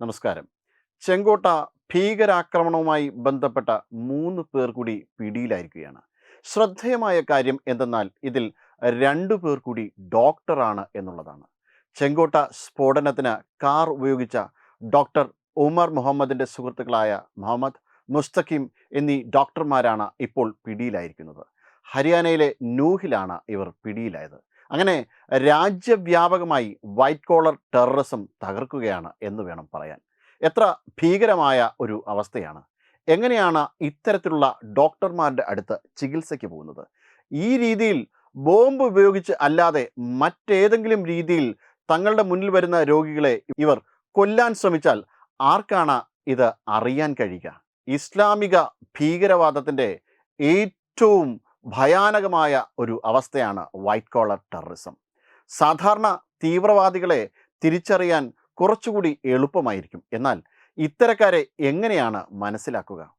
നമസ്കാരം. ചെങ്കോട്ട ഭീകരാക്രമണവുമായി ബന്ധപ്പെട്ട മൂന്ന് പേർ കൂടി പിടിയിലായിരിക്കുകയാണ്. ശ്രദ്ധേയമായ കാര്യം എന്തെന്നാൽ ഇതിൽ രണ്ടു പേർ കൂടി ഡോക്ടറാണ് എന്നുള്ളതാണ്. ചെങ്കോട്ട സ്ഫോടനത്തിന് കാർ ഉപയോഗിച്ച ഡോക്ടർ ഉമർ മുഹമ്മദിന്റെ സുഹൃത്തുക്കളായ മുഹമ്മദ് മുസ്തഖിം എന്നീ ഡോക്ടർമാരാണ് ഇപ്പോൾ പിടിയിലായിരിക്കുന്നത്. ഹരിയാനയിലെ നൂഹിലാണ് ഇവർ പിടിയിലായത്. അങ്ങനെ രാജ്യവ്യാപകമായി വൈറ്റ് കോളർ ടെററിസം തകർക്കുകയാണ് എന്ന് വേണം പറയാൻ. എത്ര ഭീകരമായ ഒരു അവസ്ഥയാണ്. എങ്ങനെയാണ് ഇത്തരത്തിലുള്ള ഡോക്ടർമാരുടെ അടുത്ത് ചികിത്സയ്ക്ക് പോകുന്നത്? ഈ രീതിയിൽ ബോംബ് ഉപയോഗിച്ച് അല്ലാതെ മറ്റേതെങ്കിലും രീതിയിൽ തങ്ങളുടെ മുന്നിൽ വരുന്ന രോഗികളെ ഇവർ കൊല്ലാൻ ശ്രമിച്ചാൽ ആർക്കാണ് ഇത് അറിയാൻ കഴിയുക? ഇസ്ലാമിക ഭീകരവാദത്തിന്റെ ഏറ്റവും ഭയാനകമായ ഒരു അവസ്ഥയാണ് വൈറ്റ് കോളർ ടെററിസം സാധാരണ തീവ്രവാദികളെ തിരിച്ചറിയാൻ കുറച്ചുകൂടി എളുപ്പമായിരിക്കും. എന്നാൽ ഇത്തരക്കാരെ എങ്ങനെയാണ് മനസ്സിലാക്കുക?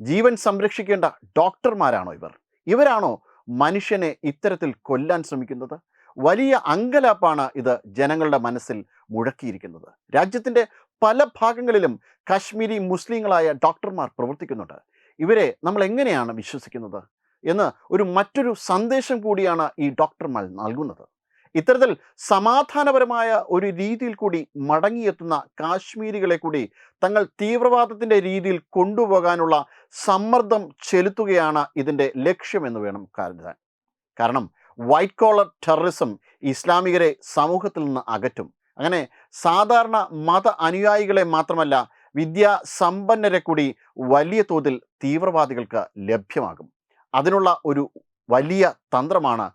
ജീവൻ സംരക്ഷിക്കേണ്ട ഡോക്ടർമാരാണോ ഇവർ? ഇവരാണോ മനുഷ്യനെ ഇത്തരത്തിൽ കൊല്ലാൻ ശ്രമിക്കുന്നത്? വലിയ അങ്കലാപ്പാണ് ഇത് ജനങ്ങളുടെ മനസ്സിൽ മുഴക്കിയിരിക്കുന്നത്. രാജ്യത്തിന്റെ പല ഭാഗങ്ങളിലും കാശ്മീരി മുസ്ലിങ്ങളായ ഡോക്ടർമാർ പ്രവർത്തിക്കുന്നുണ്ട്. ഇവരെ നമ്മൾ എങ്ങനെയാണ് വിശ്വസിക്കുന്നത്? എന്ന് ഒരു മറ്റൊരു സന്ദേശം കൂടിയാണ് ഈ ഡോക്ടർമാർ നൽകുന്നത്. ഇത്തരത്തിൽ സമാധാനപരമായ ഒരു രീതിയിൽ കൂടി മടങ്ങിയെത്തുന്ന കാശ്മീരികളെ കൂടി തങ്ങൾ തീവ്രവാദത്തിന്റെ രീതിയിൽ കൊണ്ടുപോകാനുള്ള സമ്മർദ്ദം ചെലുത്തുകയാണ് ഇതിന്റെ ലക്ഷ്യമെന്ന് വേണം കരുതാൻ. കാരണം വൈറ്റ് കോളർ ടെററിസം ഇസ്ലാമികരെ സമൂഹത്തിൽ നിന്ന് അകറ്റും. അങ്ങനെ സാധാരണ മത അനുയായികളെ മാത്രമല്ല വിദ്യാസമ്പന്നരെ കൂടി വലിയ തോതിൽ തീവ്രവാദികൾക്ക് ലഭ്യമാകും. അതിനുള്ള ഒരു വലിയ തന്ത്രമാണ്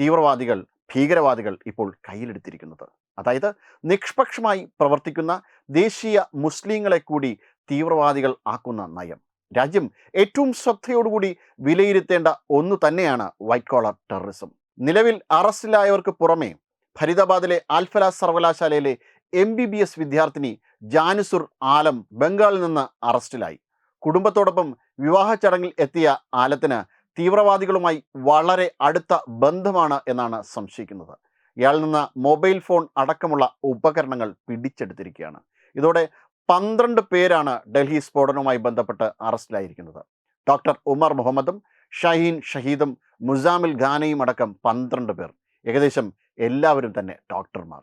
തീവ്രവാദികൾ ഭീകരവാദികൾ ഇപ്പോൾ കയ്യിലെടുത്തിരിക്കുന്നത്. അതായത് നിഷ്പക്ഷമായി പ്രവർത്തിക്കുന്ന ദേശീയ മുസ്ലിങ്ങളെ കൂടി തീവ്രവാദികൾ ആക്കുന്ന നയം. രാജ്യം ഏറ്റവും ശ്രദ്ധയോടുകൂടി വിലയിരുത്തേണ്ട ഒന്ന് തന്നെയാണ് വൈറ്റ് കോളർ ടെററിസം നിലവിൽ അറസ്റ്റിലായവർക്ക് പുറമെ ഫരീദാബാദിലെ ആൽഫല സർവകലാശാലയിലെ എം ബി ബി എസ് വിദ്യാർത്ഥിനി ജാനുസുർ ആലം ബംഗാളിൽ നിന്ന് അറസ്റ്റിലായി. കുടുംബത്തോടൊപ്പം വിവാഹ ചടങ്ങിൽ എത്തിയ ആലത്തിന് തീവ്രവാദികളുമായി വളരെ അടുത്ത ബന്ധമാണ് എന്നാണ് സംശയിക്കുന്നത്. ഇയാളിൽ നിന്ന് മൊബൈൽ ഫോൺ അടക്കമുള്ള ഉപകരണങ്ങൾ പിടിച്ചെടുത്തിരിക്കുകയാണ്. ഇതോടെ പന്ത്രണ്ട് പേരാണ് ഡൽഹി സ്ഫോടനവുമായി ബന്ധപ്പെട്ട് അറസ്റ്റിലായിരിക്കുന്നത്. ഡോക്ടർ ഉമർ മുഹമ്മദും ഷഹീൻ ഷഹീദും മുസാമിൽ ഖാനയും അടക്കം പന്ത്രണ്ട് പേർ. ഏകദേശം എല്ലാവരും തന്നെ ഡോക്ടർമാർ.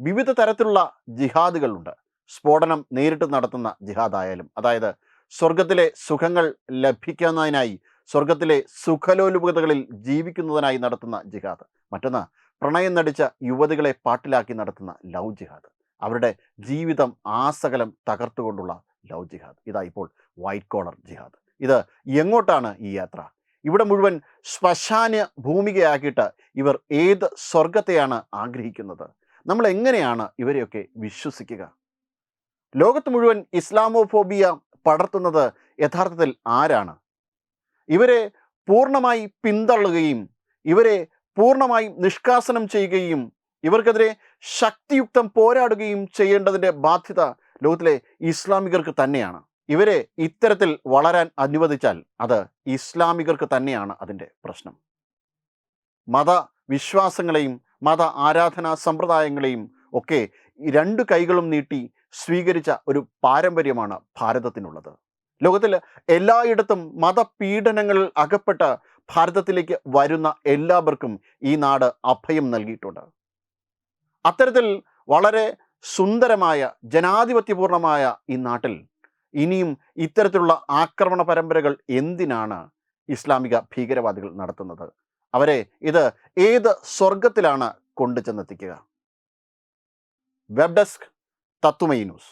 വിവിധ തരത്തിലുള്ള ജിഹാദുകളുണ്ട്. സ്ഫോടനം നേരിട്ട് നടത്തുന്ന ജിഹാദായാലും അതായത് സ്വർഗത്തിലെ സുഖങ്ങൾ ലഭിക്കുന്നതിനായി സ്വർഗത്തിലെ സുഖലോലുപതകളിൽ ജീവിക്കുന്നതിനായി നടത്തുന്ന ജിഹാദ്. മറ്റൊന്ന് പ്രണയം നടിച്ച യുവതികളെ പാട്ടിലാക്കി നടത്തുന്ന ലവ് ജിഹാദ്. അവരുടെ ജീവിതം ആസകലം തകർത്തുകൊണ്ടുള്ള ലവ് ജിഹാദ്. ഇതാ ഇപ്പോൾ വൈറ്റ് കോളർ ജിഹാദ്. ഇത് എങ്ങോട്ടാണ് ഈ യാത്ര? ഇവിടെ മുഴുവൻ ശ്മശാന ഭൂമികയാക്കിയിട്ട് ഇവർ ഏത് സ്വർഗത്തെയാണ് ആഗ്രഹിക്കുന്നത്? നമ്മൾ എങ്ങനെയാണ് ഇവരെയൊക്കെ വിശ്വസിക്കുക? ലോകത്ത് മുഴുവൻ ഇസ്ലാമോഫോബിയ പടർത്തുന്നത് യഥാർത്ഥത്തിൽ ആരാണ്? ഇവരെ പൂർണമായി പിന്തള്ളുകയും ഇവരെ പൂർണമായി നിഷ്കാസനം ചെയ്യുകയും ഇവർക്കെതിരെ ശക്തിയുക്തം പോരാടുകയും ചെയ്യേണ്ടതിന്റെ ബാധ്യത ലോകത്തിലെ ഇസ്ലാമികർക്ക് തന്നെയാണ്. ഇവരെ ഇത്തരത്തിൽ വളരാൻ അനുവദിച്ചാൽ അത് ഇസ്ലാമികർക്ക് തന്നെയാണ് അതിന്റെ പ്രശ്നം. മത വിശ്വാസങ്ങളെയും മത ആരാധനാ സമ്പ്രദായങ്ങളെയും ഒക്കെ രണ്ട് കൈകളും നീട്ടി സ്വീകരിച്ച ഒരു പാരമ്പര്യമാണ് ഭാരതത്തിനുള്ളത്. ലോകത്തിൽ എല്ലായിടത്തും മതപീഡനങ്ങളിൽ അകപ്പെട്ട ഭാരതത്തിലേക്ക് വരുന്ന എല്ലാവർക്കും ഈ നാട് അഭയം നൽകിയിട്ടുണ്ട്. അത്തരത്തിൽ വളരെ സുന്ദരമായ ജനാധിപത്യപൂർണമായ ഈ നാട്ടിൽ ഇനിയും ഇത്തരത്തിലുള്ള ആക്രമണ പരമ്പരകൾ എന്തിനാണ് ഇസ്ലാമിക ഭീകരവാദികൾ നടത്തുന്നത്? അവരെ ഇത് ഏത് സ്വർഗത്തിലാണ് കൊണ്ടു ചെന്നെത്തിക്കുക വെബ് ഡെസ്ക് തത്തുമൈ ന്യൂസ്.